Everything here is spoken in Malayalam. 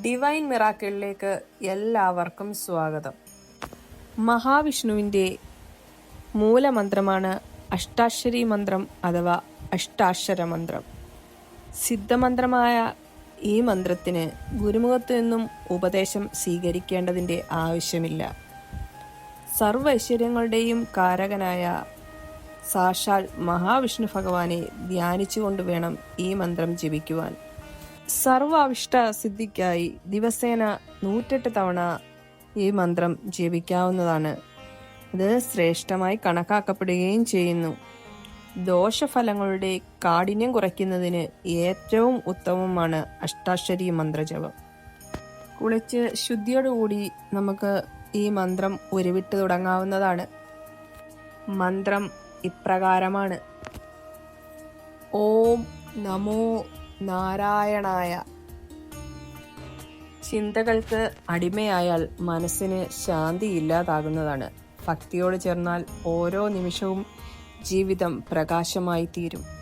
ഡിവൈൻ മിറാക്കിളിലേക്ക് എല്ലാവർക്കും സ്വാഗതം. മഹാവിഷ്ണുവിന്റെ മൂലമന്ത്രമാണ് അഷ്ടാക്ഷരി മന്ത്രം അഥവാ അഷ്ടാക്ഷര മന്ത്രം. സിദ്ധമന്ത്രമായ ഈ മന്ത്രത്തിന് ഗുരുമുഖത്തു നിന്നും ഉപദേശം സ്വീകരിക്കേണ്ടതിന്റെ ആവശ്യമില്ല. സർവ ഐശ്വര്യങ്ങളുടെയും കാരകനായ സാക്ഷാൽ മഹാവിഷ്ണു ഭഗവാനെ ധ്യാനിച്ചുകൊണ്ട് വേണം ഈ മന്ത്രം ജപിക്കുവാൻ. സർവാവിഷ്ട സിദ്ധിക്കായി ദിവസേന നൂറ്റെട്ട് തവണ ഈ മന്ത്രം ജപിക്കാവുന്നതാണ്. ഇത് ശ്രേഷ്ഠമായി കണക്കാക്കപ്പെടുകയും ചെയ്യുന്നു. ദോഷഫലങ്ങളുടെ കാഠിന്യം കുറയ്ക്കുന്നതിന് ഏറ്റവും ഉത്തമമാണ് അഷ്ടാക്ഷരി മന്ത്രജപം. കുളിച്ച് ശുദ്ധിയോടുകൂടി നമുക്ക് ഈ മന്ത്രം ഉരുവിട്ട് തുടങ്ങാവുന്നതാണ്. മന്ത്രം ഇപ്രകാരമാണ്. ഓം നമോ നാരായണായ. ചിന്തകൾക്ക് അടിമയായാൽ മനസ്സിന് ശാന്തി ഇല്ലാതാകുന്നതാണ്. ഭക്തിയോട് ചേർന്നാൽ ഓരോ നിമിഷവും ജീവിതം പ്രകാശമായി തീരും.